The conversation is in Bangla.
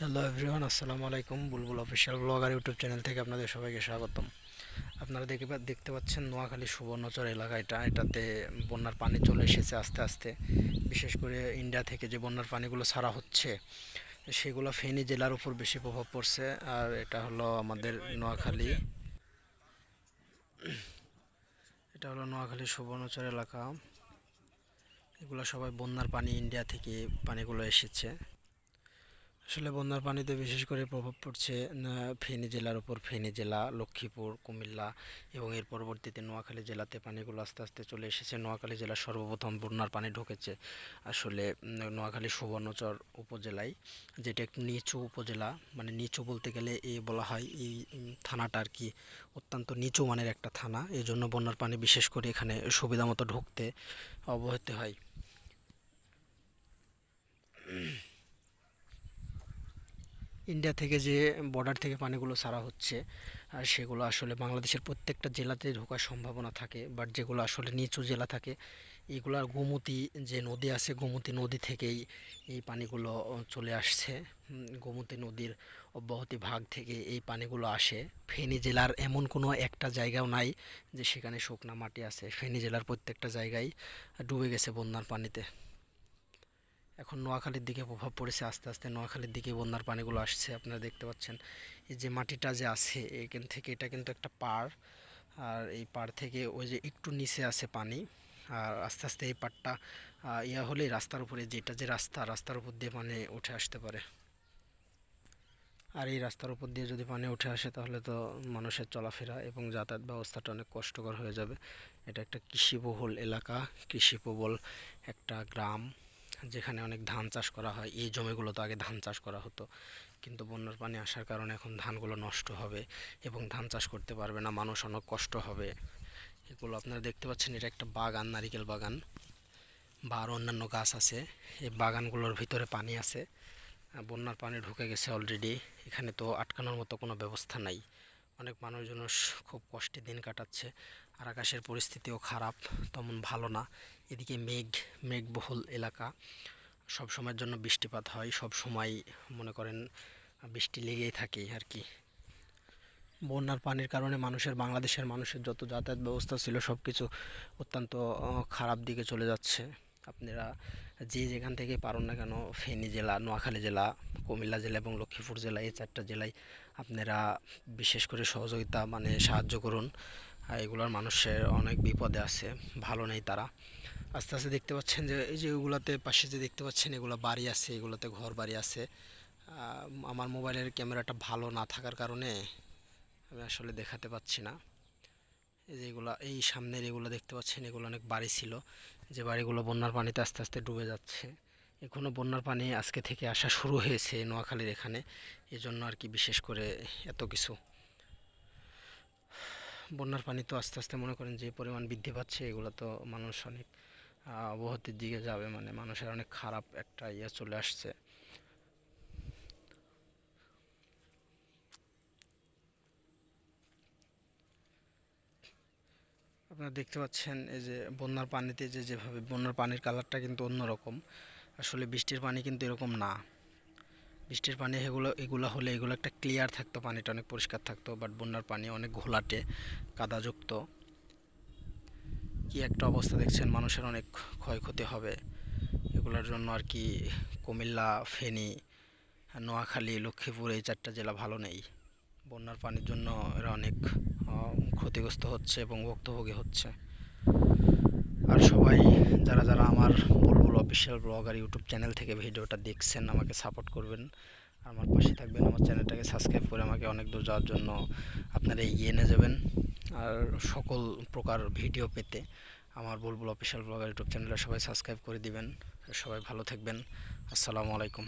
হ্যালো এভরিওয়ান আসসালামু আলাইকুম। Bulbul official blogger YouTube channel থেকে আপনাদের সবাইকে স্বাগতম। আপনারা দেখে দেখতে পাচ্ছেন নোয়াখালী সুবর্ণচর এলাকা। এটা, এটাতে বন্যার পানি চলে এসেছে আস্তে আস্তে। বিশেষ করে ইন্ডিয়া থেকে যে বন্যার পানিগুলো ছাড়া হচ্ছে, সেগুলো ফেনী জেলার উপর বেশি প্রভাব পড়ছে। আর এটা হলো আমাদের নোয়াখালী, এটা হলো নোয়াখালী সুবর্ণচর এলাকা। এগুলো সবাই বন্যার পানি ইন্ডিয়া থেকে পানিগুলো এসেছে। আসলে বন্যার পানিতে বিশেষ করে প্রভাব পড়ছে ফেনী জেলার উপর। ফেনী জেলা, লক্ষ্মীপুর, কুমিল্লা এবং এর পরবর্তীতে নোয়াখালী জেলাতে পানিগুলো আস্তে আস্তে চলে এসেছে। নোয়াখালী জেলার সর্বপ্রথম বন্যার পানি ঢুকেছে আসলে নোয়াখালী সুবর্ণচর উপজেলায়, যেটা একটু নিচু উপজেলা। মানে নিচু বলতে গেলে এ বলা হয়, এই থানাটা আর কি অত্যন্ত নিচু মানের একটা থানা। এই জন্য বন্যার পানি বিশেষ করে এখানে সুবিধা মতো ঢুকতে অবহিত হয়। ইন্ডিয়া থেকে যে বর্ডার থেকে পানিগুলো ছাড়া হচ্ছে, আর সেগুলো আসলে বাংলাদেশের প্রত্যেকটা জেলাতে ঢোকার সম্ভাবনা থাকে বাট যেগুলো আসলে নিচু জেলা থাকে এগুলার গোমতি যে নদী আছে, গোমতি নদী থেকেই এই পানিগুলো চলে আসছে। গোমতি নদীর অব্যাহতি ভাগ থেকে এই পানিগুলো আসে। ফেনী জেলার এমন কোনো একটা জায়গাও নাই যে সেখানে শুকনা মাটি আছে। ফেনী জেলার প্রত্যেকটা জায়গায় ডুবে গেছে বন্যার পানিতে। এখন নোয়াখালীর দিকে প্রভাব পড়েছে আস্তে আস্তে। নোয়াখালীর দিকে বন্যার পানিগুলো আসছে, আপনারা দেখতে পাচ্ছেন। এই যে মাটিটা যে আছে, এখান থেকে এটা কিন্তু একটা পাড়। আর এই পাড় থেকে ওই যে একটু নিচে আছে পানি। আর আস্তে আস্তে এই পাড়টা ইয়া হলেই রাস্তার উপরে যেটা যে রাস্তা, রাস্তার উপর দিয়ে পানি উঠে আসতে পারে। আর এই রাস্তার উপর দিয়ে যদি পানি উঠে আসে, তাহলে তো মানুষের চলাফেরা এবং যাতায়াত ব্যবস্থাটা অনেক কষ্টকর হয়ে যাবে। এটা একটা কৃষিবহুল এলাকা, কৃষিপ্রবল একটা গ্রাম। যেখানে অনেক ধান চাষ করা হয়, এই জমিগুলো তো আগে ধান চাষ করা হতো। কিন্তু বন্যার পানি আসার কারণে এখন ধানগুলো নষ্ট হবে এবং ধান চাষ করতে পারবে না, মানুষ অনেক কষ্ট হবে। এগুলো আপনারা দেখতে পাচ্ছেন, এটা একটা বাগান, নারিকেল বাগান বা আরও অন্যান্য গাছ আছে। এই বাগানগুলোর ভিতরে পানি আছে। বন্যার পানি ঢুকে গেছে অলরেডি এখানে তো আটকানোর মতো কোনো ব্যবস্থা নাই। অনেক মানুষজন খুব কষ্টে দিন কাটাচ্ছে। আর আকাশের পরিস্থিতিও খারাপ, তেমন ভালো না। এদিকে মেঘ, মেঘবহুল এলাকা। সব সময়ের জন্য বৃষ্টিপাত হয় সব সময় মনে করেন বৃষ্টি লেগেই থাকে আর কি। বন্যার পানির কারণে মানুষের, বাংলাদেশের মানুষের যত যাতায়াত ব্যবস্থা ছিল সব কিছু অত্যন্ত খারাপ দিকে চলে যাচ্ছে। আপনারা যে যেখান থেকে পারেন না কেন, ফেনী জেলা, নোয়াখালী জেলা, কুমিল্লা জেলা এবং লক্ষ্মীপুর জেলা, এই চারটা জেলায় আপনারা বিশেষ করে সহযোগিতা মানে সাহায্য করুন। এগুলোর মানুষের অনেক বিপদে আছে, ভালো নেই তারা। আস্তে আস্তে দেখতে পাচ্ছেন যে, এই যে এগুলাতে পাশে যে দেখতে পাচ্ছেন, এগুলো বাড়ি আছে, এগুলোতে ঘর বাড়ি আছে। আমার মোবাইলের ক্যামেরাটা ভালো না থাকার কারণে আমি আসলে দেখাতে পাচ্ছি না। এই যে এগুলো, এই সামনের এগুলো দেখতে পাচ্ছেন, এগুলো অনেক বাড়ি ছিল। যে বাড়িগুলো বন্যার পানিতে আস্তে আস্তে ডুবে যাচ্ছে। এখনও বন্যার পানি আজকে থেকে আসা শুরু হয়েছে নোয়াখালীর এখানে। এই জন্য আর কি বিশেষ করে এত কিছু। বন্যার পানি তো আস্তে আস্তে মনে করেন যে পরিমাণ বৃদ্ধি পাচ্ছে, এগুলো তো মানুষ অনেক অবহতির দিকে যাবে। মানে মানুষের অনেক খারাপ একটা ইয়ে চলে আসছে। আপনারা দেখতে পাচ্ছেন এই যে বন্যার পানিতে যে যেভাবে, বন্যার পানির কালারটা কিন্তু অন্যরকম। আসলে বৃষ্টির পানি কিন্তু এরকম না। বৃষ্টির পানি এগুলো এগুলো হলে এগুলো একটা ক্লিয়ার থাকতো, পানিটা অনেক পরিষ্কার থাকতো বাট বন্যার পানি অনেক ঘোলাটে, কাদাযুক্ত। কি একটা অবস্থা দেখছেন, মানুষের অনেক ক্ষয়ক্ষতি হবে। এগুলোর জন্য আর কি কুমিল্লা, ফেনী, নোয়াখালী, লক্ষ্মীপুর এই চারটা জেলা ভালো নেই। বন্যার পানির জন্য এরা অনেক ক্ষতিগ্রস্ত হচ্ছে এবং ভুক্তভোগী হচ্ছে। আর সবাই যারা যারা আমার বুলবুল অফিসিয়াল ব্লগ আর ইউটিউব চ্যানেল থেকে ভিডিওটা দেখছেন, আমাকে সাপোর্ট করবেন। আমার পাশে থাকবেন, আমার চ্যানেলটাকে সাবস্ক্রাইব করে আমাকে অনেক দূর যাওয়ার জন্য আপনারা এগিয়ে নিয়ে যাবেন। আর সকল প্রকার ভিডিও পেতে আমার বুলবুল অফিসিয়াল ব্লগ আর ইউটিউব চ্যানেলটা সবাই সাবস্ক্রাইব করে দিবেন। সবাই ভালো থাকবেন। আসসালামু আলাইকুম।